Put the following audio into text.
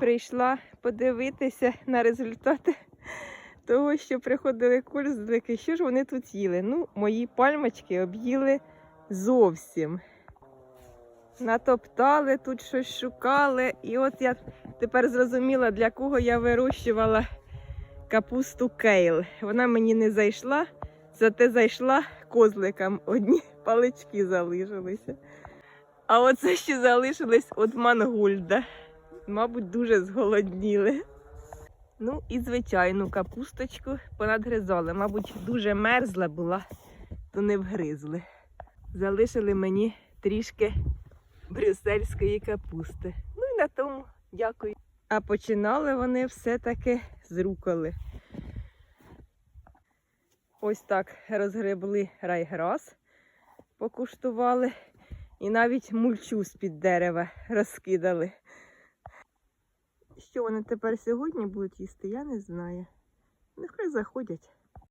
прийшла подивитися на результати того, що приходили курсники. Що ж вони тут їли? Ну, мої пальмочки об'їли зовсім. Натоптали, тут щось шукали. І от я тепер зрозуміла, для кого я вирощувала капусту кейл. Вона мені не зайшла, зате зайшла козликам. Одні палички залишилися. А оце ще залишились від мангульда. Мабуть, дуже зголодніли. Ну і звичайну капусточку понадгризали. Мабуть, дуже мерзла була, то не вгризли. Залишили мені трішки брюссельської капусти. Ну і на тому дякую. А починали вони все-таки з руколи. Ось так розгребли райграс, покуштували і навіть мульчу з-під дерева розкидали. Що вони тепер сьогодні будуть їсти, я не знаю. Нехай заходять.